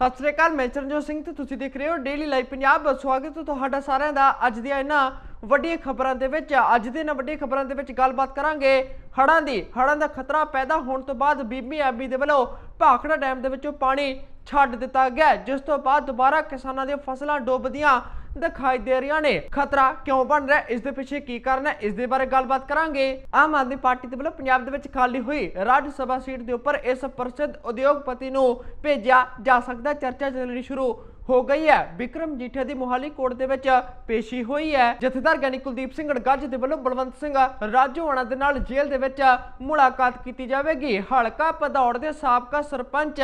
ਸਤਿ ਸ੍ਰੀ ਅਕਾਲ, ਮੈਂ ਚਰਨਜੋਤ ਸਿੰਘ ਤੇ ਤੁਸੀਂ ਦੇਖ ਰਹੇ ਹੋ ਡੇਲੀ ਲਾਈਵ ਪੰਜਾਬ ਸਵਾਗਤ ਹੈ ਤੁਹਾਡਾ ਸਾਰਿਆਂ ਦਾ ਅੱਜ ਦੀਆਂ ਇਹਨਾਂ ਵੱਡੀਆਂ ਖਬਰਾਂ ਦੇ ਵਿੱਚ। ਅੱਜ ਦੇ ਇਹਨਾਂ ਵੱਡੀਆਂ ਖਬਰਾਂ ਦੇ ਵਿੱਚ ਗੱਲਬਾਤ ਕਰਾਂਗੇ ਹੜ੍ਹਾਂ ਦੀ। ਹੜ੍ਹਾਂ ਦਾ ਖਤਰਾ ਪੈਦਾ ਹੋਣ ਤੋਂ ਬਾਅਦ ਬੀਬੀ ਐਬੀ ਦੇ ਵੱਲੋਂ ਭਾਖੜਾ ਡੈਮ ਦੇ ਵਿੱਚੋਂ ਪਾਣੀ ਛੱਡ ਦਿੱਤਾ ਗਿਆ। ਜਿਸ ਤੋਂ ਬਾਅਦ ਦੁਬਾਰਾ ਕਿਸਾਨਾਂ ਦੀਆਂ ਫਸਲਾਂ ਡੁੱਬਦੀਆਂ ਦਿਖਾਈ ਦੇ ਰਹੀਆਂ ਨੇ। ਖਤਰਾ ਕਿਉਂ ਬਣ ਰਿਹਾ? ਹੈ? ਇਸ ਦੇ ਪਿੱਛੇ ਕੀ ਕਾਰਨ ਹੈ? ਇਸ ਦੇ ਬਾਰੇ ਗੱਲਬਾਤ ਕਰਾਂਗੇ। ਆਮ ਆਦਮੀ ਪਾਰਟੀ ਦੇ ਵੱਲੋਂ ਪੰਜਾਬ ਦੇ ਵਿੱਚ ਖਾਲੀ ਹੋਈ ਰਾਜ ਸਭਾ ਸੀਟ ਦੇ ਉੱਪਰ ਇਸ ਪ੍ਰਸਿੱਧ ਉਦਯੋਗਪਤੀ ਨੂੰ ਭੇਜਿਆ ਜਾ ਸਕਦਾ। ਹੈ। ਚਰਚਾ ਚੱਲਣੀ ਸ਼ੁਰੂ ਹੋ ਗਈ ਹੈ। ਵਿਕਰਮ ਜੀਠੇ ਦੀ ਮੋਹਾਲੀ ਕੋਰਟ ਦੇ ਵਿੱਚ ਪੇਸ਼ੀ ਹੋਈ ਹੈ। ਜਥੇਦਾਰ ਗਿਆਨੀ ਕੁਲਦੀਪ ਸਿੰਘ ਗੱਜ ਦੇ ਵੱਲੋਂ ਬਲਵੰਤ ਸਿੰਘ ਰਾਜੋਆਣਾ ਦੇ ਨਾਲ ਜੇਲ੍ਹ ਦੇ ਵਿੱਚ ਮੁਲਾਕਾਤ ਕੀਤੀ ਜਾਵੇਗੀ। ਹਲਕਾ ਭਦੌੜ ਦੇ ਸਾਬਕਾ ਸਰਪੰਚ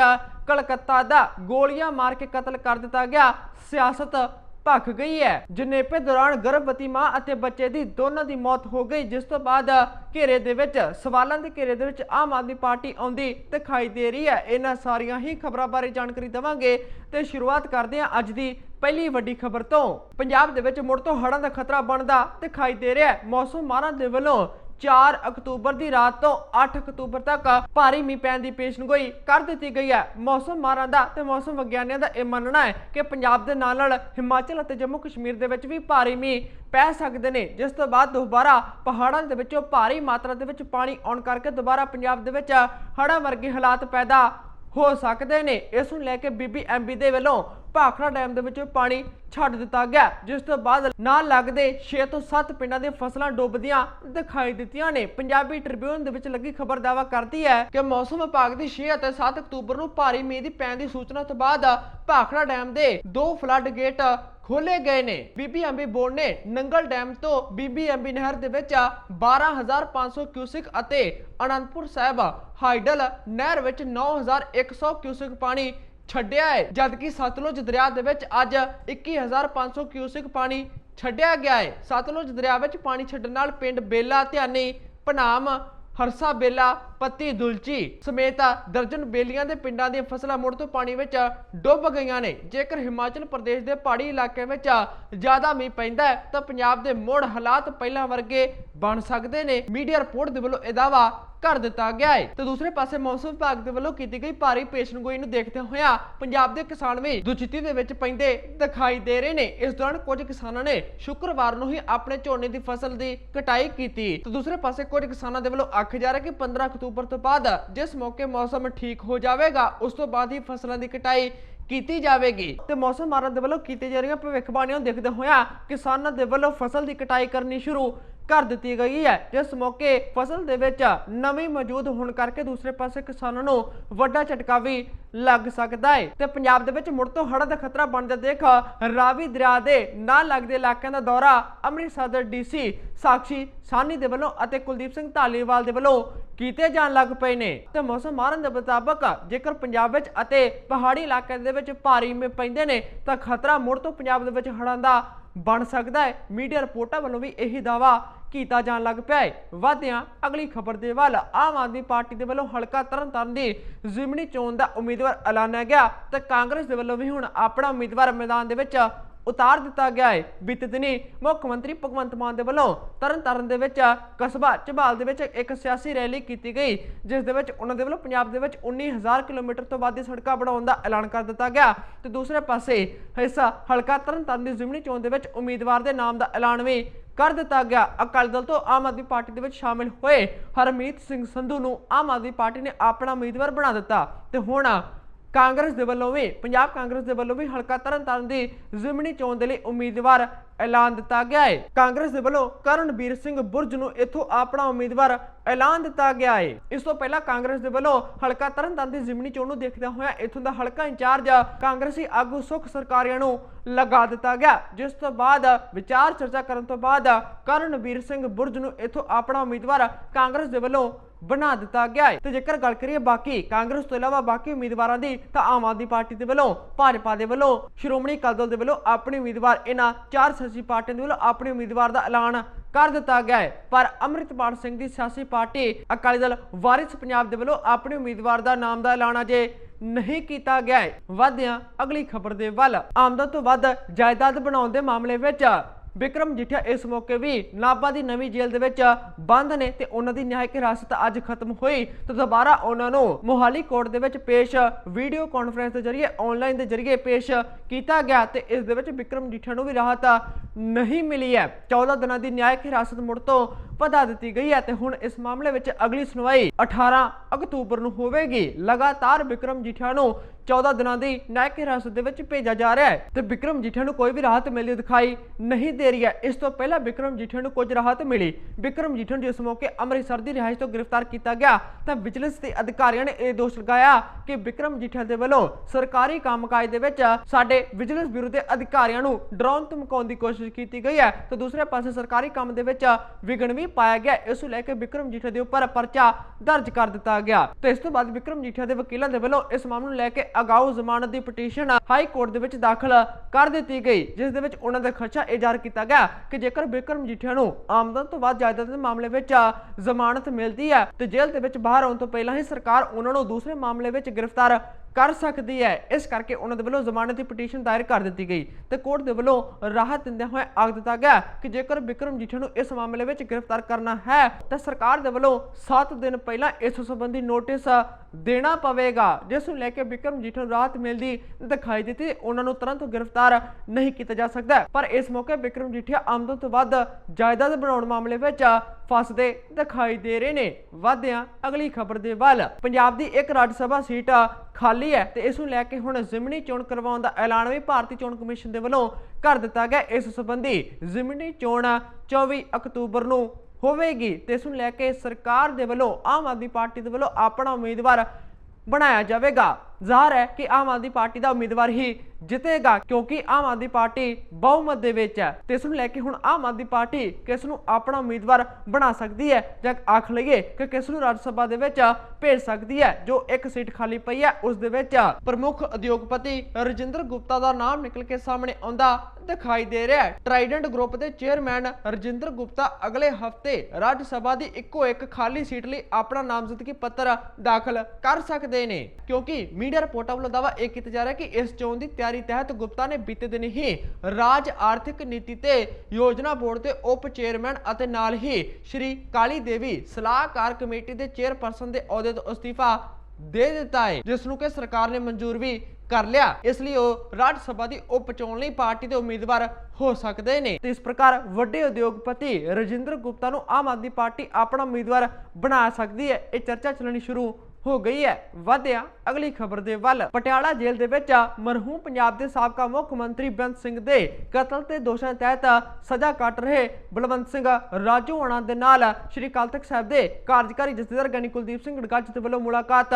ਕਲਕੱਤਾ ਦਾ ਗੋਲੀਆਂ ਮਾਰ ਕੇ ਕਤਲ ਕਰ ਦਿੱਤਾ ਗਿਆ। ਸਿਆਸਤ ਭੱਖ ਗਈ ਹੈ, ਜਨੇਪੇ ਦੌਰਾਨ ਗਰਭਵਤੀ ਮਾਂ ਅਤੇ ਬੱਚੇ ਦੀ ਦੋਨਾਂ ਦੀ ਮੌਤ ਹੋ ਗਈ, ਜਿਸ ਤੋਂ ਬਾਅਦ ਘੇਰੇ ਦੇ ਵਿੱਚ, ਸਵਾਲਾਂ ਦੇ ਘੇਰੇ ਦੇ ਵਿੱਚ ਆਮ ਆਦਮੀ ਪਾਰਟੀ ਆਉਂਦੀ ਦਿਖਾਈ ਦੇ ਰਹੀ ਹੈ। ਇਹਨਾਂ ਸਾਰੀਆਂ ਹੀ ਖਬਰਾਂ ਬਾਰੇ ਜਾਣਕਾਰੀ ਦੇਵਾਂਗੇ ਤੇ ਸ਼ੁਰੂਆਤ ਕਰਦੇ ਹਾਂ ਅੱਜ ਦੀ ਪਹਿਲੀ ਵੱਡੀ ਖਬਰ ਤੋਂ। ਪੰਜਾਬ ਦੇ ਵਿੱਚ ਮੁੜ ਤੋਂ ਹੜ੍ਹਾਂ ਦਾ ਖਤਰਾ ਬਣਦਾ ਦਿਖਾਈ ਦੇ ਰਿਹਾ ਹੈ। ਮੌਸਮ ਮਾਹਰਾਂ ਦੇ ਵੱਲੋਂ 4 ਅਕਤੂਬਰ ਦੀ ਰਾਤ ਤੋਂ 8 ਅਕਤੂਬਰ ਤੱਕ ਭਾਰੀ ਮੀਂਹ ਪੈਣ ਦੀ ਪੇਸ਼ਨਗੋਈ ਕਰ ਦਿੱਤੀ ਗਈ ਹੈ। ਮੌਸਮ ਮਾਹਰਾਂ ਦਾ ਤੇ ਮੌਸਮ ਵਿਗਿਆਨੀਆਂ ਦਾ ਇਹ ਮੰਨਣਾ ਹੈ ਕਿ ਪੰਜਾਬ ਦੇ ਨਾਲ ਨਾਲ ਹਿਮਾਚਲ ਅਤੇ ਜੰਮੂ ਕਸ਼ਮੀਰ ਦੇ ਵਿੱਚ ਵੀ ਭਾਰੀ ਮੀਂਹ ਪੈ ਸਕਦੇ ਨੇ, ਜਿਸ ਤੋਂ ਬਾਅਦ ਦੁਬਾਰਾ ਪਹਾੜਾਂ ਦੇ ਵਿੱਚੋਂ ਭਾਰੀ ਮਾਤਰਾ ਦੇ ਵਿੱਚ ਪਾਣੀ ਆਉਣ ਕਰਕੇ ਦੁਬਾਰਾ ਪੰਜਾਬ ਦੇ ਵਿੱਚ ਹੜ੍ਹਾਂ ਵਰਗੇ ਹਾਲਾਤ ਪੈਦਾ ਹੋ ਸਕਦੇ ਨੇ। ਇਸ ਨੂੰ ਲੈ ਕੇ ਬੀਬੀਐਮਬੀ ਦੇ ਵੱਲੋਂ ਭਾਖੜਾ ਡੈਮ ਦੇ ਵਿੱਚ ਪਾਣੀ ਛੱਡ ਦਿੱਤਾ ਗਿਆ, ਜਿਸ ਤੋਂ ਬਾਅਦ ਨਾਲ ਲੱਗਦੇ 6 ਤੋਂ 7 ਪਿੰਡਾਂ ਦੀਆਂ ਫਸਲਾਂ ਡੁੱਬਦੀਆਂ ਦਿਖਾਈ ਦਿੱਤੀਆਂ ਨੇ। ਪੰਜਾਬੀ ਟ੍ਰਿਬਿਊਨ ਦੇ ਵਿੱਚ ਲੱਗੀ ਖਬਰ ਦਾਵਾ ਕਰਦੀ ਹੈ ਕਿ ਮੌਸਮ ਵਿਭਾਗ ਦੀ 6 ਅਤੇ 7 ਅਕਤੂਬਰ ਨੂੰ ਭਾਰੀ ਮੀਂਹ ਦੀ ਪੈਣ ਦੀ ਸੂਚਨਾ ਤੋਂ ਬਾਅਦ ਭਾਖੜਾ ਡੈਮ ਦੇ ਦੋ ਫਲੱਡ ਗੇਟ ਖੋਲੇ ਗਏ ਨੇ। ਬੀਬੀ ਬੀਬੀਐਮਬੀ ਬੋਰਡ ਨੇ ਨੰਗਲ ਡੈਮ ਤੋਂ ਬੀਬੀ ਬੀਬੀਐਮਬੀ ਨਹਿਰ ਦੇ ਵਿੱਚ 12500 ਕਿਊਸਿਕ ਅਤੇ ਅਨੰਦਪੁਰ ਸਾਹਿਬ ਹਾਈਡਲ ਨਹਿਰ ਵਿੱਚ 9100 ਕਿਊਸਿਕ ਪਾਣੀ ਛੱਡਿਆ ਹੈ, ਜਦਕਿ ਸਤਲੁਜ ਦਰਿਆ ਦੇ ਵਿੱਚ ਅੱਜ 21500 ਕਿਊਸਿਕ ਪਾਣੀ ਛੱਡਿਆ ਗਿਆ ਹੈ। ਸਤਲੁਜ ਦਰਿਆ ਵਿੱਚ ਪਾਣੀ ਛੱਡਣ ਨਾਲ ਪਿੰਡ ਬੇਲਾ, ਧਿਆਨੀ ਪਨਾਮ ਹਰਸਾ ਬੇਲਾ ਪੱਤੀ ਦੁਲਚੀ ਸਮੇਤ ਦਰਜਨ ਬੇਲੀਆਂ ਦੇ ਪਿੰਡਾਂ ਦੀਆਂ ਫਸਲਾਂ ਮੁੜ ਤੋਂ ਪਾਣੀ ਵਿੱਚ ਡੁੱਬ ਗਈਆਂ ਨੇ। ਜੇਕਰ ਹਿਮਾਚਲ ਪ੍ਰਦੇਸ਼ ਦੇ ਪਹਾੜੀ ਇਲਾਕੇ ਵਿੱਚ ਜ਼ਿਆਦਾ ਮੀਂਹ ਪੈਂਦਾ ਹੈ, ਤਾਂ ਪੰਜਾਬ ਦੇ ਮੁੜ ਹਾਲਾਤ ਪਹਿਲਾਂ ਵਰਗੇ ਬਣ ਸਕਦੇ ਨੇ। ਮੀਡੀਆ ਰਿਪੋਰਟ ਦੇ ਵੱਲੋਂ ਇਹ ਦਾਅਵਾ ਕਰ ਦਿੱਤਾ ਗਿਆ ਹੈ। ਤੇ ਦੂਸਰੇ ਪਾਸੇ ਮੌਸਮ ਵਿਭਾਗ ਦੇ ਵੱਲੋਂ ਕੀਤੀ ਗਈ ਭਾਰੀ ਪੇਸ਼ਨਗੋਈ ਨੂੰ ਦੇਖਦੇ ਹੋਇਆ ਪੰਜਾਬ ਦੇ ਕਿਸਾਨ ਵੀ ਦੁਚਿੱਤੀ ਦੇ ਵਿੱਚ ਪੈਂਦੇ ਦਿਖਾਈ ਦੇ ਰਹੇ ਨੇ। ਇਸ ਦੌਰਾਨ ਕੁਝ ਕਿਸਾਨਾਂ ਨੇ ਸ਼ੁੱਕਰਵਾਰ ਨੂੰ ਹੀ ਆਪਣੇ ਝੋਨੇ ਦੀ ਫਸਲ ਦੀ ਕਟਾਈ ਕੀਤੀ। ਤੇ ਦੂਸਰੇ ਪਾਸੇ ਕੁਝ ਕਿਸਾਨਾਂ ਦੇ ਵੱਲੋਂ ਆਖਿਆ ਜਾ ਰਿਹਾ ਕਿ 15 ਅਕਤੂਬਰ ਅਕਤੂਬਰ ਤੋਂ ਬਾਅਦ ਜਿਸ ਮੌਕੇ ਮੌਸਮ ਠੀਕ ਹੋ ਜਾਵੇਗਾ, ਉਸ ਤੋਂ ਬਾਅਦ ਹੀ ਫਸਲਾਂ ਦੀ ਕਟਾਈ ਕੀਤੀ ਜਾਵੇਗੀ। ਤੇ ਮੌਸਮ ਮਾਰਨ ਦੇ ਵੱਲੋਂ ਕੀਤੀ ਜਾ ਰਹੀਆਂ ਭਵਿੱਖਬਾਣੀਆਂ ਨੂੰ ਦੇਖਦੇ ਹੋਇਆ ਕਿਸਾਨਾਂ ਦੇ ਵੱਲੋਂ ਫਸਲ ਦੀ ਕਟਾਈ ਕਰਨੀ ਸ਼ੁਰੂ ਕਰ ਦਿੱਤੀ ਗਈ ਹੈ। ਜਿਸ ਮੌਕੇ ਫਸਲ ਦੇ ਵਿੱਚ ਨਮੀ ਮੌਜੂਦ ਹੋਣ ਕਰਕੇ ਦੂਸਰੇ ਪਾਸੇ ਕਿਸਾਨਾਂ ਨੂੰ ਵੱਡਾ ਝਟਕਾ ਵੀ ਲੱਗ ਸਕਦਾ ਹੈ। ਤੇ ਪੰਜਾਬ ਦੇ ਵਿੱਚ ਮੁੜ ਤੋਂ ਹੜ੍ਹ ਦਾ ਖਤਰਾ ਬਣਦਾ ਦੇਖ ਰਾਵੀ ਦਰਿਆ ਦੇ ਨਾਲ ਲੱਗਦੇ ਇਲਾਕਿਆਂ ਦਾ ਦੌਰਾ ਅੰਮ੍ਰਿਤਸਰ ਦੇ ਡੀਸੀ ਸਾਕਸ਼ੀ ਸਾਨੀ ਦੇ ਵੱਲੋਂ ਅਤੇ ਕੁਲਦੀਪ ਸਿੰਘ ਢਾਲੀਵਾਲ ਦੇ ਵੱਲੋਂ ਕੀਤੇ ਜਾਣ ਲੱਗ ਪਏ ਨੇ। ਤੇ ਮੌਸਮ ਮਾਰਨ ਦੇ ਮੁਤਾਬਕ ਜੇਕਰ ਪੰਜਾਬ ਵਿੱਚ ਅਤੇ ਪਹਾੜੀ ਇਲਾਕਿਆਂ ਦੇ ਵਿੱਚ ਭਾਰੀ ਮੀਂਹ ਪੈਂਦੇ ਨੇ, ਤਾਂ ਖਤਰਾ ਮੁੜ ਤੋਂ ਪੰਜਾਬ ਦੇ ਵਿੱਚ ਹੜ੍ਹਾਂ ਦਾ ਬਣ ਸਕਦਾ ਹੈ। ਮੀਡੀਆ ਰਿਪੋਰਟਾਂ ਵੱਲੋਂ ਵੀ ਇਹੀ ਦਾਵਾ ਕੀਤਾ ਜਾਣ ਲੱਗ ਪਿਆ ਹੈ। ਵਾਧਿਆਂ, ਅਗਲੀ ਖਬਰ ਦੇ ਵੱਲ ਆਮ ਆਦਮੀ ਪਾਰਟੀ ਦੇ ਵੱਲੋਂ ਹਲਕਾ ਤਰਨਤਾਰਨ ਦੀ ਜ਼ਿਮਨੀ ਚੋਣ ਦਾ ਉਮੀਦਵਾਰ ਐਲਾਨਿਆ ਗਿਆ ਤੇ ਕਾਂਗਰਸ ਦੇ ਵੱਲੋਂ ਵੀ ਹੁਣ ਆਪਣਾ ਉਮੀਦਵਾਰ ਮੈਦਾਨ ਦੇ ਵਿੱਚ ਉਤਾਰ ਦਿੱਤਾ ਗਿਆ ਹੈ। ਬੀਤੇ ਦਿਨੀ ਮੁੱਖ ਮੰਤਰੀ ਭਗਵੰਤ ਮਾਨ ਦੇ ਵੱਲੋਂ ਤਰਨਤਾਰਨ ਦੇ ਵਿੱਚ ਕਸਬਾ ਝਬਾਲ ਦੇ ਵਿੱਚ ਇੱਕ ਸਿਆਸੀ ਰੈਲੀ ਕੀਤੀ ਗਈ, ਜਿਸ ਦੇ ਵਿੱਚ ਉਹਨਾਂ ਦੇ ਵੱਲੋਂ ਪੰਜਾਬ ਦੇ ਵਿੱਚ 19000 ਕਿਲੋਮੀਟਰ ਤੋਂ ਵੱਧ ਦੀ ਸੜਕਾਂ ਬਣਾਉਣ ਦਾ ਐਲਾਨ ਕਰ ਦਿੱਤਾ ਗਿਆ। ਤੇ ਦੂਸਰੇ ਪਾਸੇ ਹਿੱਸਾ ਹਲਕਾ ਤਰਨਤਾਰਨ ਦੀ ਜ਼ਿਮਨੀ ਚੋਣ ਦੇ ਵਿੱਚ ਉਮੀਦਵਾਰ ਦੇ ਨਾਮ ਦਾ ਐਲਾਨ ਵੀ ਕਰ ਦਿੱਤਾ ਗਿਆ। ਅਕਾਲੀ ਦਲ ਤੋਂ ਆਮ ਆਦਮੀ ਪਾਰਟੀ ਦੇ ਵਿੱਚ ਸ਼ਾਮਿਲ ਹੋਏ ਹਰਮੀਤ ਸਿੰਘ ਸੰਧੂ ਨੂੰ ਆਮ ਆਦਮੀ ਪਾਰਟੀ ਨੇ ਆਪਣਾ ਉਮੀਦਵਾਰ ਬਣਾ ਦਿੱਤਾ। ਤੇ ਹੁਣ ਕਾਂਗਰਸ ਦੇ ਵੱਲੋਂ ਵੀ, ਪੰਜਾਬ ਕਾਂਗਰਸ ਦੇ ਵੱਲੋਂ ਵੀ ਹਲਕਾ ਤਰਨਤਾਰਨ ਦੀ ਜ਼ਿਮਨੀ ਚੋਣ ਦੇ ਲਈ ਉਮੀਦਵਾਰ ਐਲਾਨ ਦਿੱਤਾ ਗਿਆ ਹੈ ਕਾਂਗਰਸ ਦੇ ਵੱਲੋਂ ਕਰਨਵੀਰ ਸਿੰਘ ਬੁਰਜ ਨੂੰ ਇੱਥੋਂ ਆਪਣਾ ਉਮੀਦਵਾਰ ਐਲਾਨ ਦਿੱਤਾ ਗਿਆ ਹੈ ਇਸ ਤੋਂ ਪਹਿਲਾਂ ਕਾਂਗਰਸ ਦੇ ਵੱਲੋਂ ਹਲਕਾ ਤਰਨਤਾਰਨ ਦੀ ਜ਼ਿਮਨੀ ਚੋਣ ਨੂੰ ਦੇਖਦਿਆਂ ਹੋਇਆ ਇੱਥੋਂ ਦਾ ਹਲਕਾ ਇੰਚਾਰਜ ਕਾਂਗਰਸੀ ਆਗੂ ਸੁਖ ਸਰਕਾਰੀਆ ਨੂੰ ਲਗਾ ਦਿੱਤਾ ਗਿਆ, ਜਿਸ ਤੋਂ ਬਾਅਦ ਵਿਚਾਰ ਚਰਚਾ ਕਰਨ ਤੋਂ ਬਾਅਦ ਕਰਨਵੀਰ ਸਿੰਘ ਬੁਰਜ ਨੂੰ ਇੱਥੋਂ ਆਪਣਾ ਉਮੀਦਵਾਰ ਕਾਂਗਰਸ ਦੇ ਵੱਲੋਂ ਬਣਾ ਦਿੱਤਾ ਗਿਆ ਹੈ। ਤੇ ਜੇਕਰ ਗੱਲ ਕਰੀਏ ਬਾਕੀ ਕਾਂਗਰਸ ਤੋਂ ਇਲਾਵਾ ਬਾਕੀ ਉਮੀਦਵਾਰਾਂ ਦੀ, ਤਾਂ ਆਮ ਆਦਮੀ ਪਾਰਟੀ ਦੇ ਵੱਲੋਂ, ਭਾਜਪਾ ਦੇ ਵੱਲੋਂ, ਸ਼੍ਰੋਮਣੀ ਅਕਾਲੀ ਦਲ ਦੇ ਵੱਲੋਂ ਆਪਣੇ ਉਮੀਦਵਾਰ ਇਹਨਾਂ ਚਾਰ ਸਿਆਸੀ ਪਾਰਟੀਆਂ ਦੇ ਵੱਲੋਂ ਆਪਣੇ ਉਮੀਦਵਾਰ ਦਾ ਐਲਾਨ ਕਰ ਦਿੱਤਾ ਗਿਆ ਹੈ। ਪਰ ਅੰਮ੍ਰਿਤਪਾਲ ਸਿੰਘ ਦੀ ਸਿਆਸੀ ਪਾਰਟੀ, ਅਕਾਲੀ ਦਲ ਵਾਰਿਸ ਪੰਜਾਬ ਦੇ ਵੱਲੋਂ ਆਪਣੇ ਉਮੀਦਵਾਰ ਦਾ ਨਾਮ ਦਾ ਐਲਾਨ ਅਜੇ ਨਹੀਂ ਕੀਤਾ ਗਿਆ ਹੈ। ਵਧਿਆਂ ਅਗਲੀ ਖਬਰ ਦੇ ਵੱਲ। ਆਮਦਨ ਤੋਂ ਵੱਧ ਜਾਇਦਾਦ ਬਣਾਉਣ ਦੇ ਮਾਮਲੇ ਵਿੱਚ ਵਿਕਰਮ ਮਜੀਠੀਆ ਇਸ ਮੌਕੇ ਵੀ ਨਾਭਾ ਦੀ ਨਵੀਂ ਜੇਲ੍ਹ ਦੇ ਵਿੱਚ ਬੰਦ ਨੇ ਤੇ ਉਹਨਾਂ ਦੀ ਨਿਆਇਕ ਹਿਰਾਸਤ ਅੱਜ ਖਤਮ ਹੋਈ ਤੇ ਦੁਬਾਰਾ ਉਹਨਾਂ ਨੂੰ ਮੋਹਾਲੀ ਕੋਰਟ ਦੇ ਵਿੱਚ ਪੇਸ਼ ਵੀਡੀਓ ਕਾਨਫਰੰਸ ਦੇ ਜ਼ਰੀਏ ਆਨਲਾਈਨ ਦੇ ਜ਼ਰੀਏ ਪੇਸ਼ ਕੀਤਾ ਗਿਆ ਤੇ ਇਸ ਦੇ ਵਿੱਚ ਵਿਕਰਮ ਮਜੀਠੀਆ ਨੂੰ ਵੀ ਰਾਹਤ ਨਹੀਂ ਮਿਲੀ ਹੈ। 14 ਦਿਨਾਂ ਦੀ ਨਿਆਇਕ ਹਿਰਾਸਤ ਮੁੜ ਤੋਂ ਵਧਾ ਦਿੱਤੀ ਗਈ ਹੈ ਤੇ ਹੁਣ ਇਸ ਮਾਮਲੇ ਵਿੱਚ ਅਗਲੀ ਸੁਣਵਾਈ 18 ਅਕਤੂਬਰ ਨੂੰ ਹੋਵੇਗੀ। ਲਗਾਤਾਰ ਵਿਕਰਮ ਮਜੀਠੀਆ ਨੂੰ 14 ਦਿਨਾਂ ਦੀ ਨਿਆਇਕ ਹਿਰਾਸਤ ਦੇ ਵਿੱਚ ਭੇਜਿਆ ਜਾ ਰਿਹਾ ਹੈ ਤੇ ਵਿਕਰਮ ਮਜੀਠੀਆ ਨੂੰ ਕੋਈ ਵੀ ਰਾਹਤ ਮਿਲਦੀ ਦਿਖਾਈ ਨਹੀਂ ਦੇ ਰਹੀ ਹੈ। ਇਸ ਤੋਂ ਪਹਿਲਾਂ ਵਿਕਰਮ ਮਜੀਠੀਆ ਨੂੰ ਕੁਝ ਰਾਹਤ ਮਿਲੀ। ਵਿਕਰਮ ਮਜੀਠੀਆ ਨੂੰ ਜਿਸ ਮੌਕੇ ਅੰਮ੍ਰਿਤਸਰ ਦੀ ਰਿਹਾਇਸ਼ ਤੋਂ ਗ੍ਰਿਫਤਾਰ ਕੀਤਾ ਗਿਆ, ਤਾਂ ਵਿਜੀਲੈਂਸ ਦੇ ਅਧਿਕਾਰੀਆਂ ਨੇ ਇਹ ਦੋਸ਼ ਲਗਾਇਆ ਕਿ ਵਿਕਰਮ ਮਜੀਠੀਆ ਦੇ ਵੱਲੋਂ ਸਰਕਾਰੀ ਕੰਮਕਾਜ ਦੇ ਵਿੱਚ ਸਾਡੇ ਵਿਜੀਲੈਂਸ ਬਿਊਰੋ ਦੇ ਅਧਿਕਾਰੀਆਂ ਨੂੰ ਡਰਾਉਣ ਧਮਕਾਉਣ ਦੀ ਕੋਸ਼ਿਸ਼ ਕੀਤੀ ਗਈ ਹੈ। ਤੇ ਦੂਸਰੇ ਪਾਸੇ ਸਰਕਾਰੀ ਕੰਮ ਦੇ ਵਿੱਚ ਵਿਘਨ ਵੀ ਪਾਇਆ ਗਿਆ। ਇਸ ਨੂੰ ਲੈ ਕੇ ਵਿਕਰਮ ਜੀਠਾ ਦੇ ਉੱਪਰ ਪਰਚਾ ਦਰਜ ਕਰ ਦਿੱਤਾ ਗਿਆ। ਤੇ ਇਸ ਤੋਂ ਬਾਅਦ ਵਿਕਰਮ ਮਜੀਠੀਆ ਦੇ ਵਕੀਲਾਂ ਦੇ ਵੱਲੋਂ ਇਸ ਮਾਮਲੇ ਨੂੰ ਲੈ ਕੇ ਅਗਾਊ ਜ਼ਮਾਨਤ ਦੀ ਪਟੀਸ਼ਨ ਹਾਈ ਕੋਰਟ ਦੇ ਵਿੱਚ ਦਾਖਲ ਕਰ ਦਿੱਤੀ ਗਈ, ਜਿਸ ਦੇ ਵਿੱਚ ਉਹਨਾਂ ਦਾ ਖਰਚਾ ਇਹ ਜ਼ਾਹਰ ਕੀਤਾ ਗਿਆ ਕਿ ਜੇਕਰ ਵਿਕਰਮ ਮਜੀਠੀਆ ਨੂੰ ਆਮਦਨ ਤੋਂ ਵੱਧ ਜਾਇਦਾਦ ਦੇ ਮਾਮਲੇ ਵਿੱਚ ਜ਼ਮਾਨਤ ਮਿਲਦੀ ਹੈ, ਤੇ ਜੇਲ੍ਹ ਦੇ ਵਿੱਚ ਬਾਹਰ ਆਉਣ ਤੋਂ ਪਹਿਲਾਂ ਹੀ ਸਰਕਾਰ ਉਹਨਾਂ ਨੂੰ ਦੂਸਰੇ ਮਾਮਲੇ ਵਿੱਚ ਗ੍ਰਿਫਤਾਰ ਕਰ ਸਕਦੀ ਹੈ। ਇਸ ਕਰਕੇ ਉਹਨਾਂ ਦੇ ਵੱਲੋਂ ਜ਼ਮਾਨਤ ਦੀ ਪਟੀਸ਼ਨ ਦਾਇਰ ਕਰ ਦਿੱਤੀ ਗਈ ਤੇ ਕੋਰਟ ਦੇ ਵੱਲੋਂ ਰਾਹਤ ਦਿੰਦਿਆਂ ਹੋਏ ਆਖ ਦਿੱਤਾ ਗਿਆ ਕਿ ਜੇਕਰ ਵਿਕਰਮ ਜੀਠੇ ਨੂੰ ਇਸ ਮਾਮਲੇ ਵਿੱਚ ਗ੍ਰਿਫਤਾਰ ਕਰਨਾ ਹੈ, ਤਾਂ ਸਰਕਾਰ ਦੇ ਵੱਲੋਂ 7 ਦਿਨ ਪਹਿਲਾਂ ਇਸ ਸੰਬੰਧੀ ਨੋਟਿਸ ਦੇਣਾ ਪਵੇਗਾ। ਜਿਸ ਨੂੰ ਲੈ ਕੇ ਵਿਕਰਮ ਜੀਠੇ ਨੂੰ ਰਾਹਤ ਮਿਲਦੀ ਦਿਖਾਈ ਦਿੱਤੀ, ਉਹਨਾਂ ਨੂੰ ਤੁਰੰਤ ਗ੍ਰਿਫਤਾਰ ਨਹੀਂ ਕੀਤਾ ਜਾ ਸਕਦਾ। ਪਰ ਇਸ ਮੌਕੇ ਵਿਕਰਮ ਜੀਠੀਆ ਆਮਦਨ ਤੋਂ ਵੱਧ ਜਾਇਦਾਦ ਬਣਾਉਣ ਮਾਮਲੇ ਵਿੱਚ ਫਸਦੇ ਦਿਖਾਈ ਦੇ ਰਹੇ ਨੇ। ਵਾਧਿਆਂ ਅਗਲੀ ਖਬਰ ਦੇ ਵੱਲ। ਪੰਜਾਬ ਦੀ ਇੱਕ ਰਾਜ ਸਭਾ ਸੀਟ ਖਾਲੀ ਹੈ ਤੇ ਇਸ ਨੂੰ ਲੈ ਕੇ ਹੁਣ ਜ਼ਿਮਨੀ ਚੋਣ ਕਰਵਾਉਣ ਦਾ ਐਲਾਨ ਵੀ ਭਾਰਤੀ ਚੋਣ ਕਮਿਸ਼ਨ ਦੇ ਵੱਲੋਂ ਕਰ ਦਿੱਤਾ ਗਿਆ। ਇਸ ਸੰਬੰਧੀ ਜ਼ਿਮਨੀ ਚੋਣ 24 ਅਕਤੂਬਰ ਨੂੰ ਹੋਵੇਗੀ ਤੇ ਇਸ ਨੂੰ ਲੈ ਕੇ ਸਰਕਾਰ ਦੇ ਵੱਲੋਂ, ਆਮ ਆਦਮੀ ਪਾਰਟੀ ਦੇ ਵੱਲੋਂ ਆਪਣਾ ਉਮੀਦਵਾਰ ਬਣਾਇਆ ਜਾਵੇਗਾ। ਜ਼ਾਹਰ ਹੈ ਕਿ ਆਮ ਆਦਮੀ ਪਾਰਟੀ ਦਾ ਉਮੀਦਵਾਰ ਹੀ ਜਿੱਤੇਗਾ ਕਿਉਂਕਿ ਆਮ ਆਦਮੀ ਪਾਰਟੀ ਬਹੁਮਤ ਦੇ ਵਿੱਚ ਹੈ। ਤੇ ਇਸ ਨੂੰ ਲੈ ਕੇ ਹੁਣ ਆਮ ਆਦਮੀ ਪਾਰਟੀ ਕਿਸ ਨੂੰ ਆਪਣਾ ਉਮੀਦਵਾਰ ਬਣਾ ਸਕਦੀ ਹੈ? ਜਾਂ ਆਖ ਲਈਏ ਕਿ ਕਿਸ ਨੂੰ ਰਾਜ ਸਭਾ ਦੇ ਵਿੱਚ ਭੇਜ ਸਕਦੀ ਹੈ? ਜੋ ਇੱਕ ਸੀਟ ਖਾਲੀ ਪਈ ਹੈ, ਉਸ ਦੇ ਵਿੱਚ ਪ੍ਰਮੁੱਖ ਉਦਯੋਗਪਤੀ ਰਜਿੰਦਰ ਗੁਪਤਾ ਦਾ ਨਾਮ ਨਿਕਲ ਕੇ ਸਾਹਮਣੇ ਆਉਂਦਾ ਦਿਖਾਈ ਦੇ ਰਿਹਾ ਹੈ। ਟਰਾਈਡੈਂਟ ਗਰੁੱਪ ਦੇ ਚੇਅਰਮੈਨ ਰਜਿੰਦਰ ਗੁਪਤਾ ਅਗਲੇ ਹਫ਼ਤੇ ਰਾਜ ਸਭਾ ਦੀ ਇੱਕੋ ਇੱਕ ਖਾਲੀ ਸੀਟ ਲਈ ਆਪਣਾ ਨਾਮਜ਼ਦਗੀ ਪੱਤਰ ਦਾਖਲ ਕਰ ਸਕਦੇ ਨੇ। ਕਿਉਂਕਿ ਮੀਡੀਆ ਰਿਪੋਰਟਾਂ ਵੱਲੋਂ ਦਾਅਵਾ ਇਹ ਕੀਤਾ ਜਾ ਰਿਹਾ ਕਿ ਇਸ ਚੋਣ ਦੀ ਤਿਆਰੀ ਤਹਿਤ ਗੁਪਤਾ ਨੇ ਬੀਤੇ ਦਿਨ ਹੀ ਰਾਜ ਆਰਥਿਕ ਨੀਤੀ ਤੇ ਯੋਜਨਾ ਬੋਰਡ ਦੇ ਉਪ ਚੇਅਰਮੈਨ ਅਤੇ ਨਾਲ ਹੀ ਸ਼੍ਰੀ ਕਾਲੀ ਦੇਵੀ ਸਲਾਹਕਾਰ ਕਮੇਟੀ ਦੇ ਚੇਅਰਪਰਸਨ ਦੇ ਅਹੁਦੇ ਤੋਂ ਅਸਤੀਫਾ ਦੇ ਦਿੱਤਾ ਹੈ, ਜਿਸ ਨੂੰ ਕਿ ਸਰਕਾਰ ਨੇ ਮਨਜ਼ੂਰ ਵੀ ਕਰ ਲਿਆ। ਇਸ ਲਈ ਉਹ ਰਾਜ ਸਭਾ ਦੀ ਉਪ ਚੋਣ ਲਈ ਪਾਰਟੀ ਦੇ ਉਮੀਦਵਾਰ ਹੋ ਸਕਦੇ ਨੇ। ਤੇ ਇਸ ਪ੍ਰਕਾਰ ਵੱਡੇ ਉਦਯੋਗਪਤੀ ਰਜਿੰਦਰ ਗੁਪਤਾ ਨੂੰ ਆਮ ਆਦਮੀ ਪਾਰਟੀ ਆਪਣਾ ਉਮੀਦਵਾਰ ਬਣਾ ਸਕਦੀ ਹੈ। ਇਹ ਚਰਚਾ ਚੱਲਣੀ ਸ਼ੁਰੂ ਹੋ ਗਈ ਹੈ। ਵਧਿਆ। ਅਗਲੀ ਖਬਰ ਦੇ ਵੱਲ। ਪਟਿਆਲਾ ਜੇਲ੍ਹ ਦੇ ਵਿੱਚ ਮਰਹੂਮ ਪੰਜਾਬ ਦੇ ਸਾਬਕਾ ਮੁੱਖ ਮੰਤਰੀ ਬੇਅੰਤ ਸਿੰਘ ਦੇ ਕਤਲ ਤੇ ਦੋਸ਼ਾਂ ਤਹਿਤ ਸਜ਼ਾ ਕੱਟ ਰਹੇ ਬਲਵੰਤ ਸਿੰਘ ਰਾਜੂਆਣਾ ਦੇ ਨਾਲ ਸ਼੍ਰੀ ਅਕਾਲ ਤਖਤ ਸਾਹਿਬ ਦੇ ਕਾਰਜਕਾਰੀ ਜਥੇਦਾਰ ਗਿਆਨੀ ਕੁਲਦੀਪ ਸਿੰਘ ਗੜਗੱਜ ਦੇ ਵੱਲੋਂ ਮੁਲਾਕਾਤ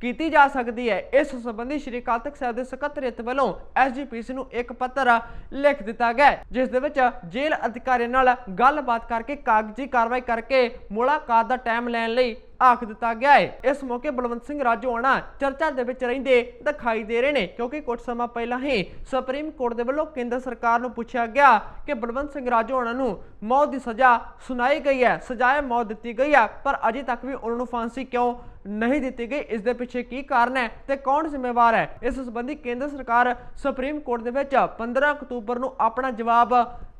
ਕੀਤੀ ਜਾ ਸਕਦੀ ਹੈ। ਇਸ ਸੰਬੰਧੀ ਸ਼੍ਰੀ ਅਕਾਲ ਤਖਤ ਸਾਹਿਬ ਦੇ ਸਕੱਤਰੇਤ ਵੱਲੋਂ ਐਸਜੀਪੀਸੀ ਨੂੰ ਇੱਕ ਪੱਤਰ ਲਿਖ ਦਿੱਤਾ ਗਿਆ ਜਿਸ ਦੇ ਵਿੱਚ ਜੇਲ੍ਹ ਅਧਿਕਾਰੀਆਂ ਨਾਲ ਗੱਲਬਾਤ ਕਰਕੇ ਕਾਗਜ਼ੀ ਕਾਰਵਾਈ ਕਰਕੇ ਮੁਲਾਕਾਤ ਦਾ ਟਾਈਮ ਲੈਣ ਲਈ ਆਖ ਦਿੱਤਾ ਗਿਆ ਹੈ। ਇਸ ਮੌਕੇ ਬਲਵੰਤ ਸਿੰਘ ਰਾਜੋਆਣਾ ਚਰਚਾ ਦੇ ਵਿੱਚ ਰਹਿੰਦੇ ਦਿਖਾਈ ਦੇ ਰਹੇ ਨੇ, ਕਿਉਂਕਿ ਕੁਝ ਸਮਾਂ ਪਹਿਲਾਂ ਹੀ ਸੁਪਰੀਮ ਕੋਰਟ ਦੇ ਵੱਲੋਂ ਕੇਂਦਰ ਸਰਕਾਰ ਨੂੰ ਪੁੱਛਿਆ ਗਿਆ ਕਿ ਬਲਵੰਤ ਸਿੰਘ ਰਾਜੋਆਣਾ ਨੂੰ ਮੌਤ ਦੀ ਸਜ਼ਾ ਸੁਣਾਈ ਗਈ ਹੈ। ਸਜ਼ਾਏ ਮੌਤ ਦਿੱਤੀ ਗਈ ਹੈ, ਪਰ ਅਜੇ ਤੱਕ ਵੀ ਉਹਨਾਂ ਨੂੰ ਫਾਂਸੀ ਕਿਉਂ ਨਹੀਂ ਦਿੱਤੀ ਗਈ। ਇਸ ਦੇ ਪਿੱਛੇ ਕੀ ਕਾਰਨ ਹੈ ਤੇ ਕੌਣ ਜ਼ਿੰਮੇਵਾਰ ਹੈ? ਇਸ ਸੰਬੰਧੀ ਕੇਂਦਰ ਸਰਕਾਰ ਸੁਪਰੀਮ ਕੋਰਟ ਦੇ ਵਿੱਚ 15 ਅਕਤੂਬਰ ਨੂੰ ਆਪਣਾ ਜਵਾਬ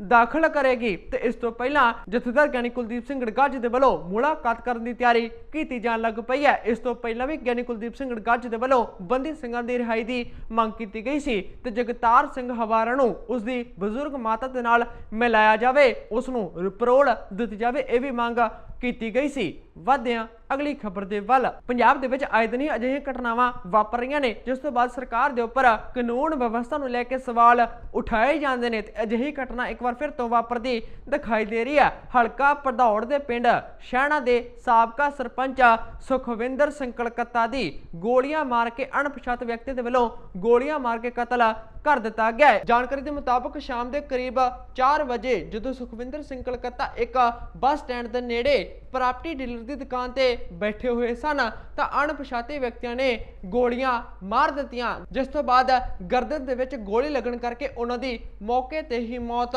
ਦਾਖਲ ਕਰੇਗੀ ਤੇ ਇਸ ਤੋਂ ਪਹਿਲਾਂ ਜਥੇਦਾਰ ਗਿਆਨੀ ਕੁਲਦੀਪ ਸਿੰਘ ਗੜਗੱਜ ਦੇ ਵੱਲੋਂ ਮੁਲਾਕਾਤ ਕਰਨ ਦੀ ਤਿਆਰੀ ਕੀਤੀ ਜਾਣ ਲੱਗ ਪਈ ਹੈ। ਇਸ ਤੋਂ ਪਹਿਲਾਂ ਵੀ ਗਿਆਨੀ ਕੁਲਦੀਪ ਸਿੰਘ ਗੜਗੱਜ ਦੇ ਵੱਲੋਂ ਬੰਦੀ ਸਿੰਘਾਂ ਦੀ ਰਿਹਾਈ ਦੀ ਮੰਗ ਕੀਤੀ ਗਈ ਸੀ ਤੇ ਜਗਤਾਰ ਸਿੰਘ ਹਵਾਰਾ ਨੂੰ ਉਸ ਦੀ ਬਜ਼ੁਰਗ ਮਾਤਾ ਦੇ ਨਾਲ ਮਿਲਾਇਆ ਜਾਵੇ, ਉਸ ਨੂੰ ਰਿਪਰੋਲ ਦਿੱਤੀ ਜਾਵੇ, ਇਹ ਵੀ ਮੰਗ ਕੀਤੀ ਗਈ ਸੀ। ਵਧਿਆਂ, ਅਗਲੀ ਖਬਰ ਦੇ ਵੱਲ। ਪੰਜਾਬ ਦੇ ਵਿੱਚ ਆਏ ਦਿਨ ਹੀ ਅਜਿਹੀਆਂ ਘਟਨਾਵਾਂ ਵਾਪਰ ਰਹੀਆਂ ਨੇ, ਜਿਸ ਤੋਂ ਬਾਅਦ ਸਰਕਾਰ ਦੇ ਉੱਪਰ ਕਾਨੂੰਨ ਵਿਵਸਥਾ ਨੂੰ ਲੈ ਕੇ ਸਵਾਲ ਉਠਾਏ ਜਾਂਦੇ ਨੇ ਤੇ ਅਜਿਹੀ ਘਟਨਾ ਇੱਕ ਵਾਰ ਫਿਰ ਤੋਂ ਵਾਪਰਦੀ ਦਿਖਾਈ ਦੇ ਰਹੀ ਹੈ। ਹਲਕਾ ਪਧੌੜ ਦੇ ਪਿੰਡ ਸ਼ਹਿਣਾ ਦੇ ਸਾਬਕਾ ਸਰਪੰਚ ਸੁਖਵਿੰਦਰ ਸਿੰਘ ਕਲਕੱਤਾ ਦੀ ਗੋਲੀਆਂ ਮਾਰ ਕੇ ਅਣਪਛਾਤ ਵਿਅਕਤੀ ਦੇ ਵੱਲੋਂ ਗੋਲੀਆਂ ਮਾਰ ਕੇ ਕਤਲ ਕਰ ਦਿੱਤਾ ਗਿਆ ਹੈ। ਜਾਣਕਾਰੀ ਦੇ ਮੁਤਾਬਕ ਸ਼ਾਮ ਦੇ ਕਰੀਬ 4 ਵਜੇ ਜਦੋਂ ਸੁਖਵਿੰਦਰ ਸਿੰਘ ਕਲਕੱਤਾ ਇੱਕ ਬੱਸ ਸਟੈਂਡ ਦੇ ਨੇੜੇ ਪ੍ਰਾਪਰਟੀ ਡੀਲਰ ਦੀ ਦੁਕਾਨ ਤੇ ਬੈਠੇ ਹੋਏ ਸਨ, ਤਾਂ ਅਣਪਛਾਤੇ ਵਿਅਕਤੀਆਂ ਨੇ ਗੋਲੀਆਂ ਮਾਰ ਦਿੱਤੀਆਂ, ਜਿਸ ਤੋਂ ਬਾਅਦ ਗਰਦਨ ਦੇ ਵਿੱਚ ਗੋਲੀ ਲੱਗਣ ਕਰਕੇ ਉਹਨਾਂ ਦੀ ਮੌਕੇ ਤੇ ਹੀ ਮੌਤ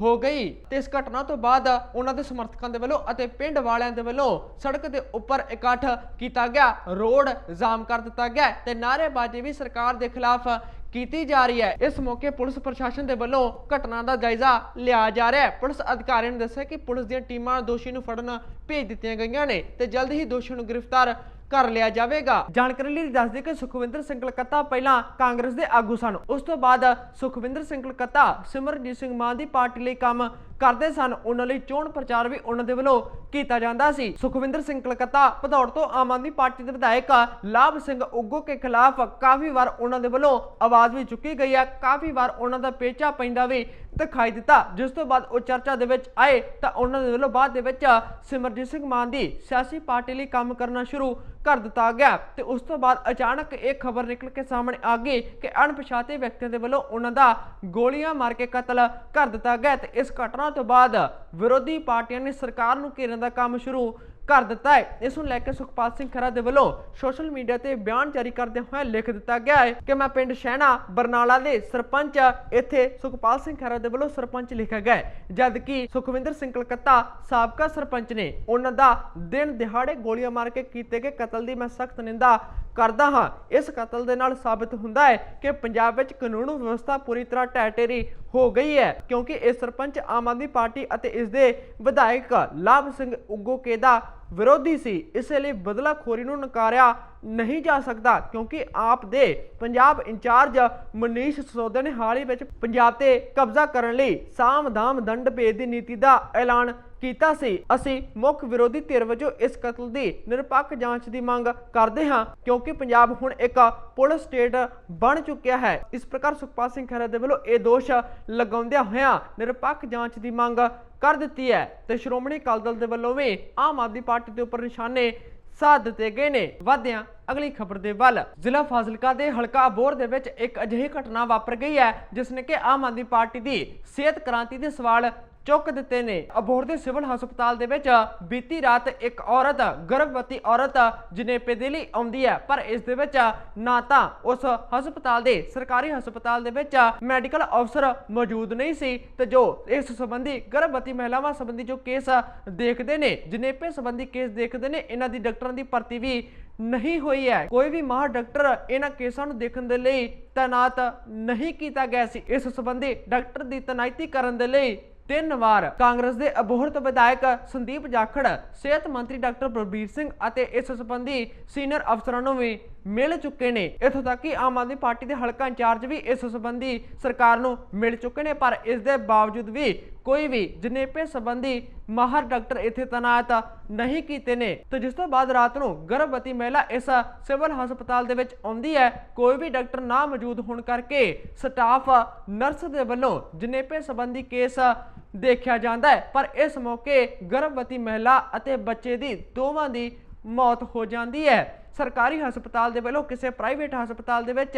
ਹੋ ਗਈ। ਤੇ ਇਸ ਘਟਨਾ ਤੋਂ ਬਾਅਦ ਉਹਨਾਂ ਦੇ ਸਮਰਥਕਾਂ ਦੇ ਵੱਲੋਂ ਅਤੇ ਪਿੰਡ ਵਾਲਿਆਂ ਦੇ ਵੱਲੋਂ ਸੜਕ ਦੇ ਉੱਪਰ ਇਕੱਠ ਕੀਤਾ ਗਿਆ। ਰੋਡ ਜਾਮ ਕਰ ਦਿੱਤਾ ਗਿਆ ਤੇ ਨਾਅਰੇਬਾਜ਼ੀ ਵੀ ਸਰਕਾਰ ਦੇ ਖਿਲਾਫ ਕੀਤੀ ਜਾ ਰਹੀ ਹੈ। ਇਸ ਮੌਕੇ ਪੁਲਿਸ ਪ੍ਰਸ਼ਾਸਨ ਦੇ ਵੱਲੋਂ ਘਟਨਾ ਦਾ ਜਾਇਜ਼ਾ ਲਿਆ ਜਾ ਰਿਹਾ ਹੈ। ਪੁਲਿਸ ਅਧਿਕਾਰੀਆਂ ਨੇ ਦੱਸਿਆ ਕਿ ਪੁਲਿਸ ਦੀਆਂ ਟੀਮਾਂ ਦੋਸ਼ੀ ਨੂੰ ਫੜਨ ਭੇਜ ਦਿੱਤੀਆਂ ਗਈਆਂ ਨੇ ਤੇ ਜਲਦ ਹੀ ਦੋਸ਼ੀ ਨੂੰ ਗ੍ਰਿਫਤਾਰ ਕਰ ਲਿਆ ਜਾਵੇਗਾ। ਜਾਣਕਾਰੀ ਲਈ ਦੱਸਦੇ ਕਿ ਸੁਖਵਿੰਦਰ ਸਿੰਘ ਕਲਕੱਤਾ ਪਹਿਲਾਂ ਕਾਂਗਰਸ ਦੇ ਆਗੂ ਸਨ। ਉਸ ਤੋਂ ਬਾਅਦ ਸੁਖਵਿੰਦਰ ਸਿੰਘ ਕਲਕੱਤਾ ਸਿਮਰਨਜੀਤ ਸਿੰਘ ਮਾਨ ਦੀ ਪਾਰਟੀ ਲਈ ਕੰਮ ਕਰਦੇ ਸਨ। ਉਹਨਾਂ ਲਈ ਚੋਣ ਪ੍ਰਚਾਰ ਵੀ ਉਹਨਾਂ ਦੇ ਵੱਲੋਂ ਕੀਤਾ ਜਾਂਦਾ ਸੀ। ਸੁਖਵਿੰਦਰ ਸਿੰਘ ਕਲਕੱਤਾ ਭਦੌੜ ਤੋਂ ਆਮ ਆਦਮੀ ਪਾਰਟੀ ਦੇ ਵਿਧਾਇਕ ਲਾਭ ਸਿੰਘ ਉਗੋ ਕੇ ਖਿਲਾਫ ਕਾਫੀ ਵਾਰ ਉਹਨਾਂ ਦੇ ਵੱਲੋਂ ਆਵਾਜ਼ ਵੀ ਚੁੱਕੀ ਗਈ ਹੈ। ਕਾਫੀ ਵਾਰ ਉਹਨਾਂ ਦਾ ਪੇਚਾ ਪੈਂਦਾ ਵੀ ਦਿਖਾਈ ਦਿੱਤਾ। ਜਿਸ ਤੋਂ ਬਾਅਦ ਉਹ ਚਰਚਾ ਦੇ ਵਿੱਚ ਆਏ ਤਾਂ ਉਹਨਾਂ ਦੇ ਵੱਲੋਂ ਬਾਅਦ ਦੇ ਵਿੱਚ ਸਿਮਰਜੀਤ ਸਿੰਘ ਮਾਨ ਦੀ ਸਿਆਸੀ ਪਾਰਟੀ ਲਈ ਕੰਮ ਕਰਨਾ ਸ਼ੁਰੂ ਕਰ ਦਿੱਤਾ ਗਿਆ ਤੇ ਉਸ ਤੋਂ ਬਾਅਦ ਅਚਾਨਕ ਇਹ ਖਬਰ ਨਿਕਲ ਕੇ ਸਾਹਮਣੇ ਆ ਗਈ ਕਿ ਅਣਪਛਾਤੇ ਵਿਅਕਤੀਆਂ ਦੇ ਵੱਲੋਂ ਉਹਨਾਂ ਦਾ ਗੋਲੀਆਂ ਮਾਰ ਕੇ ਕਤਲ ਕਰ ਦਿੱਤਾ ਗਿਆ ਤੇ ਇਸ ਘਟਨਾ ਤੋਂ ਬਾਅਦ ਵਿਰੋਧੀ ਪਾਰਟੀਆਂ ਨੇ ਸਰਕਾਰ ਨੂੰ ਘੇਰਨ ਦਾ ਕੰਮ ਸ਼ੁਰੂ ਕਰ ਦਿੱਤਾ ਹੈ। ਇਸ ਨੂੰ ਲੈ ਕੇ ਸੁਖਪਾਲ ਸਿੰਘ ਖਹਿਰਾ ਦੇ ਵੱਲੋਂ ਸੋਸ਼ਲ ਮੀਡੀਆ ਤੇ ਬਿਆਨ ਜਾਰੀ ਕਰਦੇ ਹੋਏ ਲਿਖ ਦਿੱਤਾ ਗਿਆ ਹੈ ਕਿ ਮੈਂ ਪਿੰਡ ਸ਼ਹਿਣਾ, ਬਰਨਾਲਾ ਦੇ ਸਰਪੰਚ ਇੱਥੇ ਸੁਖਪਾਲ ਸਿੰਘ ਖਹਿਰਾ ਦੇ ਵੱਲੋਂ ਸਰਪੰਚ ਲਿਖਿਆ ਗਿਆ ਹੈ। ਜਦ ਕਿ ਸੁਖਵਿੰਦਰ ਸਿੰਘ ਕਲਕੱਤਾ ਸਾਬਕਾ ਸਰਪੰਚ ਨੇ ਉਹਨਾਂ ਦਾ ਦਿਨ ਦਿਹਾੜੇ ਗੋਲੀਆਂ ਮਾਰ ਕੇ ਕੀਤੇ ਗਏ ਕਤਲ ਦੀ ਮੈਂ ਸਖਤ ਨਿੰਦਾ ਕਰਦਾ ਹਾਂ। ਇਸ ਕਤਲ ਦੇ ਨਾਲ ਸਾਬਤ ਹੁੰਦਾ ਹੈ ਕਿ ਪੰਜਾਬ ਵਿੱਚ ਕਾਨੂੰਨ ਵਿਵਸਥਾ ਪੂਰੀ ਤਰ੍ਹਾਂ ਟੈਟੇਰੀ ਹੋ ਗਈ ਹੈ, ਕਿਉਂਕਿ ਇਹ ਸਰਪੰਚ ਆਮ ਆਦਮੀ ਪਾਰਟੀ ਅਤੇ ਇਸ ਦੇ ਵਿਧਾਇਕ ਲਾਭ ਸਿੰਘ ਉਗੋਕੇ ਦਾ ਵਿਰੋਧੀ ਸੀ। ਇਸ ਲਈ ਬਦਲਾਖੋਰੀ ਨੂੰ ਨਕਾਰਿਆ ਨਹੀਂ ਜਾ ਸਕਦਾ, ਕਿਉਂਕਿ ਆਪ ਦੇ ਪੰਜਾਬ ਇੰਚਾਰਜ ਮਨੀਸ਼ ਸਿਸੋਦੀਆ ਨੇ ਹਾਲ ਹੀ ਵਿੱਚ ਪੰਜਾਬ ਤੇ ਕਬਜ਼ਾ ਕਰਨ ਲਈ ਸਾਮ-ਦਾਮ ਦੰਡ ਭੇਦ ਦੀ ਨੀਤੀ ਦਾ ਐਲਾਨ ਕੀਤਾ ਸੀ। ਅਸੀਂ ਮੁੱਖ ਵਿਰੋਧੀ ਧਿਰ ਵਜੋਂ ਇਸ ਕਤਲ ਦੀ ਨਿਰਪੱਖ ਜਾਂਚ ਦੀ ਮੰਗ ਕਰਦੇ ਹਾਂ, ਕਿਉਂਕਿ ਪੰਜਾਬ ਹੁਣ ਇੱਕ ਪੁਲਿਸ ਸਟੇਟ ਬਣ ਚੁੱਕਿਆ ਹੈ। ਇਸ ਪ੍ਰਕਾਰ ਸੁਖਪਾਲ ਸਿੰਘ ਖਹਿਰਾ ਦੇ ਵੱਲੋਂ ਇਹ ਦੋਸ਼ ਲਗਾਉਂਦਿਆਂ ਹੋਇਆਂ ਨਿਰਪੱਖ ਜਾਂਚ ਦੀ ਮੰਗ ਕਰ ਦਿੱਤੀ ਹੈ। ਤੇ ਸ਼੍ਰੋਮਣੀ ਅਕਾਲੀ ਦਲ ਦੇ ਵੱਲੋਂ ਵੀ ਆਮ ਆਦਮੀ ਪਾਰਟੀ ਦੇ ਉੱਪਰ ਨਿਸ਼ਾਨੇ ਸਾਧ ਦਿੱਤੇ ਗਏ ਨੇ। ਵਾਧਿਆਂ ਅਗਲੀ ਖਬਰ ਦੇ ਵੱਲ। ਜ਼ਿਲ੍ਹਾ ਫਾਜ਼ਿਲਕਾ ਦੇ ਹਲਕਾ ਅਬੋਰ ਦੇ ਵਿੱਚ ਇੱਕ ਅਜਿਹੀ ਘਟਨਾ ਵਾਪਰ ਗਈ ਹੈ, ਜਿਸ ਨੇ ਕਿ ਆਮ ਆਦਮੀ ਪਾਰਟੀ ਦੀ ਸਿਹਤ ਕ੍ਰਾਂਤੀ ਦੇ ਸਵਾਲ ਚੁੱਕ ਦਿੱਤੇ ਨੇ। ਅਬੋਹਰ ਦੇ ਸਿਵਲ ਹਸਪਤਾਲ ਦੇ ਵਿੱਚ ਬੀਤੀ ਰਾਤ ਇੱਕ ਔਰਤ, ਗਰਭਵਤੀ ਔਰਤ ਜਨੇਪੇ ਦੇ ਲਈ ਆਉਂਦੀ ਹੈ, ਪਰ ਇਸ ਦੇ ਵਿੱਚ ਨਾ ਤਾਂ ਉਸ ਹਸਪਤਾਲ ਦੇ ਸਰਕਾਰੀ ਹਸਪਤਾਲ ਦੇ ਵਿੱਚ ਮੈਡੀਕਲ ਅਫਸਰ ਮੌਜੂਦ ਨਹੀਂ ਸੀ ਤੇ ਜੋ ਇਸ ਸੰਬੰਧੀ ਗਰਭਵਤੀ ਮਹਿਲਾਵਾਂ ਸੰਬੰਧੀ ਜੋ ਕੇਸ ਦੇਖਦੇ ਨੇ ਜਨੇਪੇ ਸੰਬੰਧੀ ਕੇਸ ਦੇਖਦੇ ਨੇ, ਇਹਨਾਂ ਦੀ ਡਾਕਟਰਾਂ ਦੀ ਭਰਤੀ ਵੀ ਨਹੀਂ ਹੋਈ ਹੈ। ਕੋਈ ਵੀ ਮਾਹਰ ਡਾਕਟਰ ਇਹਨਾਂ ਕੇਸਾਂ ਨੂੰ ਦੇਖਣ ਦੇ ਲਈ ਤਾਇਨਾਤ ਨਹੀਂ ਕੀਤਾ ਗਿਆ ਸੀ। ਇਸ ਸੰਬੰਧੀ ਡਾਕਟਰ ਦੀ ਤੈਨਾਤੀ ਕਰਨ ਦੇ ਲਈ ਤਿੰਨ ਵਾਰ ਕਾਂਗਰਸ ਦੇ ਅਬੋਹਰਤ ਵਿਧਾਇਕ ਸੰਦੀਪ ਜਾਖੜ, ਸਿਹਤ ਮੰਤਰੀ ਡਾਕਟਰ ਪ੍ਰਬੀਰ ਸਿੰਘ ਅਤੇ ਇਸ ਸੰਬੰਧੀ ਸੀਨੀਅਰ ਅਫਸਰਾਂ ਨੂੰ ਵੀ ਮਿਲ ਚੁੱਕੇ ਨੇ। ਇਥੋਂ ਤੱਕ ਕਿ ਆਮ ਆਦਮੀ ਪਾਰਟੀ ਦੇ ਹਲਕਾ ਇੰਚਾਰਜ ਵੀ ਇਸ ਸੰਬੰਧੀ ਸਰਕਾਰ ਨੂੰ ਮਿਲ ਚੁੱਕੇ ਨੇ, ਪਰ ਇਸ ਦੇ ਬਾਵਜੂਦ ਵੀ ਕੋਈ ਵੀ ਜਨੇਪੇ ਸੰਬੰਧੀ ਮਾਹਰ ਡਾਕਟਰ ਇੱਥੇ ਤੈਨਾਤ ਨਹੀਂ ਕੀਤੇ ਨੇ। ਤੇ ਜਿਸ ਤੋਂ ਬਾਅਦ ਰਾਤ ਨੂੰ ਗਰਭਵਤੀ ਮਹਿਲਾ ਇਸ ਸਿਵਲ ਹਸਪਤਾਲ ਦੇ ਵਿੱਚ ਆਉਂਦੀ ਹੈ। ਕੋਈ ਵੀ ਡਾਕਟਰ ਨਾ ਮੌਜੂਦ ਹੋਣ ਕਰਕੇ ਸਟਾਫ ਨਰਸ ਦੇ ਵੱਲੋਂ ਜਨੇਪੇ ਸੰਬੰਧੀ ਕੇਸ ਦੇਖਿਆ ਜਾਂਦਾ ਹੈ। ਪਰ ਇਸ ਮੌਕੇ ਗਰਭਵਤੀ ਮਹਿਲਾ ਅਤੇ ਬੱਚੇ ਦੀ ਦੋਵਾਂ ਦੀ ਮੌਤ ਹੋ ਜਾਂਦੀ ਹੈ। ਸਰਕਾਰੀ ਹਸਪਤਾਲ ਦੇ ਵੱਲੋਂ ਕਿਸੇ ਪ੍ਰਾਈਵੇਟ ਹਸਪਤਾਲ ਦੇ ਵਿੱਚ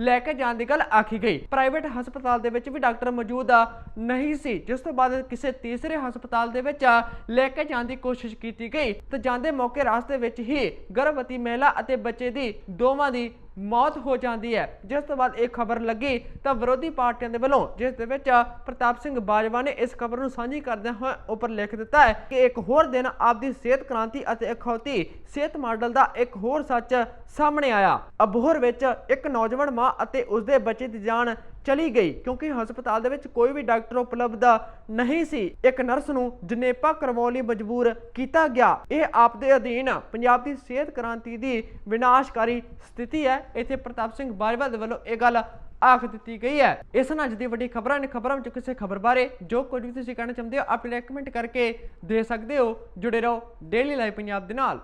ਲੈ ਕੇ ਜਾਣ ਦੀ ਗੱਲ ਆਖੀ ਗਈ। ਪ੍ਰਾਈਵੇਟ ਹਸਪਤਾਲ ਦੇ ਵਿੱਚ ਵੀ ਡਾਕਟਰ ਮੌਜੂਦ ਨਹੀਂ ਸੀ। ਜਿਸ ਤੋਂ ਬਾਅਦ ਕਿਸੇ ਤੀਸਰੇ ਹਸਪਤਾਲ ਦੇ ਵਿੱਚ ਲੈ ਕੇ ਜਾਣ ਦੀ ਕੋਸ਼ਿਸ਼ ਕੀਤੀ ਗਈ। ਤੇ ਜਾਂਦੇ ਮੌਕੇ ਰਾਸਤੇ ਵਿੱਚ ਹੀ ਗਰਭਵਤੀ ਮਹਿਲਾ ਅਤੇ ਬੱਚੇ ਦੀ ਦੋਵਾਂ ਦੀ ਮੌਤ ਹੋ ਜਾਂਦੀ ਹੈ। ਜਿਸ ਤੋਂ ਬਾਅਦ ਇਹ ਖਬਰ ਲੱਗੀ ਤਾਂ ਵਿਰੋਧੀ ਪਾਰਟੀਆਂ ਦੇ ਵੱਲੋਂ ਜਿਸ ਦੇ ਵਿੱਚ ਪ੍ਰਤਾਪ ਸਿੰਘ ਬਾਜਵਾ ਨੇ ਇਸ ਖਬਰ ਨੂੰ ਸਾਂਝੀ ਕਰਦਿਆਂ ਹੋਏ ਉੱਪਰ ਲਿਖ ਦਿੱਤਾ ਹੈ ਕਿ ਇੱਕ ਹੋਰ ਦਿਨ ਆਪਦੀ ਸਿਹਤ ਕ੍ਰਾਂਤੀ ਅਤੇ ਅਖੌਤੀ ਸਿਹਤ ਮਾਡਲ ਦਾ ਇੱਕ ਹੋਰ ਸੱਚ ਸਾਹਮਣੇ ਆਇਆ। ਅਬੋਹਰ ਵਿੱਚ ਇੱਕ ਨੌਜਵਾਨ ਮਾਂ ਅਤੇ ਉਸਦੇ ਬੱਚੇ ਦੀ ਜਾਨ ਚਲੀ ਗਈ ਕਿਉਂਕਿ ਹਸਪਤਾਲ ਦੇ ਵਿੱਚ ਕੋਈ ਵੀ ਡਾਕਟਰ ਉਪਲਬਧ ਨਹੀਂ ਸੀ। ਇੱਕ ਨਰਸ ਨੂੰ ਜਨੇਪਾ ਕਰਵਾਉਣ ਲਈ ਮਜਬੂਰ ਕੀਤਾ ਗਿਆ। ਇਹ ਆਪ ਦੇ ਅਧੀਨ ਪੰਜਾਬ ਦੀ ਸਿਹਤ ਕ੍ਰਾਂਤੀ ਦੀ ਵਿਨਾਸ਼ਕਾਰੀ ਸਥਿਤੀ ਹੈ। ਇੱਥੇ ਪ੍ਰਤਾਪ ਸਿੰਘ ਬਾਜਵਾ ਦੇ ਵੱਲੋਂ ਇਹ ਗੱਲ ਆਖ ਦਿੱਤੀ ਗਈ ਹੈ। ਇਸ ਨਾਲ ਅੱਜ ਦੀ ਵੱਡੀ ਖਬਰਾਂ ਨੇ ਖਬਰਾਂ ਵਿੱਚ ਕਿਸੇ ਖਬਰ ਬਾਰੇ ਜੋ ਕੁਝ ਵੀ ਤੁਸੀਂ ਕਹਿਣਾ ਚਾਹੁੰਦੇ ਹੋ ਆਪਣੇ ਕਮੈਂਟ ਕਰਕੇ ਦੇ ਸਕਦੇ ਹੋ। ਜੁੜੇ ਰਹੋ ਡੇਲੀ ਲਾਈਵ ਪੰਜਾਬ ਦੇ ਨਾਲ।